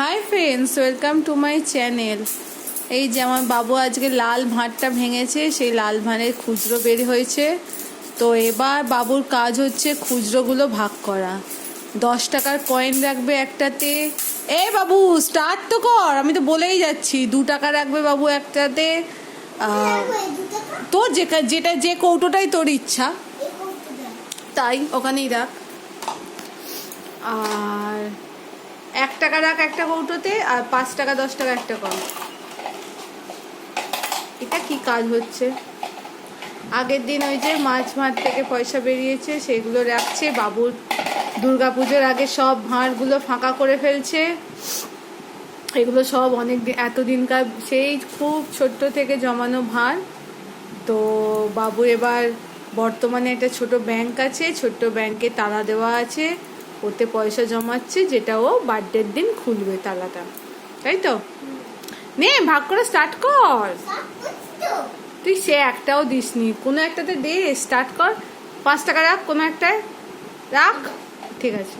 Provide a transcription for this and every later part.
Hi friends welcome to my channel এই যে আমার বাবু আজকে লাল ভাঁড়টা ভেঙেছে সেই লাল ভাঁড়ের খুচরো বের হয়েছে। তো এবার বাবুর কাজ হচ্ছে খুচরোগুলো ভাগ করা। দশ টাকার কয়েন রাখবে একটাতে। এ বাবু স্টার্ট তো কর আমি তো বলেই যাচ্ছি দু টাকা রাখবে বাবু একটাতে। তোর যে যেটা যে কৌটোটাই তোর ইচ্ছা। তাই ওখানেই রাখ। আর টাকা রাখ একটা কৌটোতে আর পাঁচ টাকা, দশ টাকা একটা কম। এটা কি কাজ হচ্ছে? আগের দিন ওই যে মাছ ভাত থেকে পয়সা বেরিয়েছে, সেগুলো রাখছে বাবুর দুর্গাপুজোর আগে সব ভাঁড়গুলো ফাঁকা করে ফেলছে। এগুলো সব অনেক দিন এতদিনকার সেই খুব ছোট্ট থেকে জমানো ভাঁড়। তো বাবু এবার বর্তমানে একটা ছোট ব্যাংক আছে, ছোট্ট ব্যাংকে তালা দেওয়া আছে। ওতে পয়সা জমাচ্ছে, যেটা ও বার্থডের দিন খুলবে তালাটা। তাই তো? নে, ভাগ করে স্টার্ট কর। তুই সে একটাও দিসনি। কোনো একটাতে দে স্টার্ট কর। পাঁচ টাকা রাখ, কোনো একটায়। রাখ। ঠিক আছে।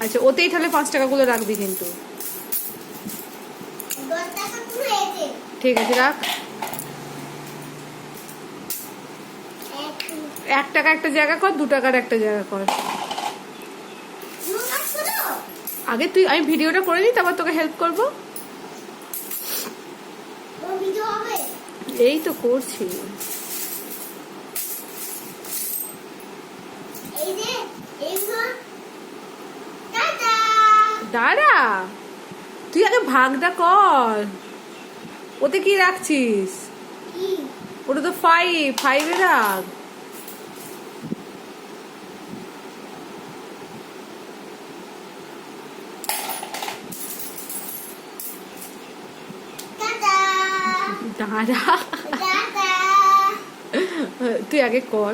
আচ্ছা ওতেই তাহলে পাঁচ টাকাগুলো রাখবি কিন্তু। ঠিক আছে, রাখ। এক টাকা একটা জায়গা কর, দু টাকার একটা জায়গা কর। আগে তুই আমি ভিডিওটা করে নিই তারপর তোকে হেল্প করব। এই তো করছি। দাঁড়া! তুই আগে ভাগটা কর। ওতে কি রাখছিস? ওটা তো ফাইভ ফাইভে রাখ। দাঁড়া। তুই আগে কর।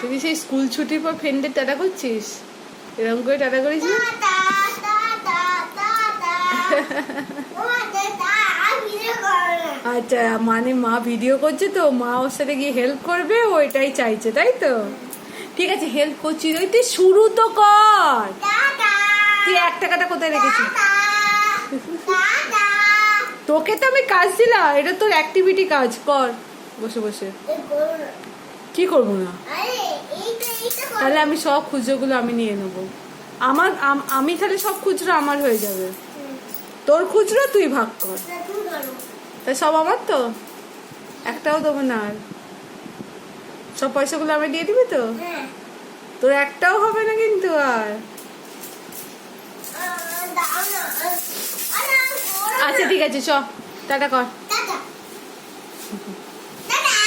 তুই সেই স্কুল ছুটির পর ফ্রেন্ডের টাটা করছিস? এরকম করে টাটা করিস আচ্ছা মানে মা ভিডিও করছে তো, মা ওর সাথে গিয়ে হেল্প করবে, ও এটাই চাইছে, তাই তো? ঠিক আছে হেল্প করছি। তুই শুরু তো কর। তুই এক টাকাটা কোথায় রেখেছিস? তোকে তো আমি কাজ দিলাম এটা তোর অ্যাক্টিভিটি কাজ কর। বসে বসে। কি করব না? তাহলে আমি সব খুচরোগুলো আমি নিয়ে নেব। আমার আমি তাহলে সব খুচরো আমার হয়ে যাবে। তোর খুচরো তুই ভাগ কর। তা সব আমার তো? একটাও দেবো না আর। সব পয়সাগুলো আমি দিয়ে দিবি তো? তোর একটাও হবে না কিন্তু আর। ঠিক আছে চ টাটা কর।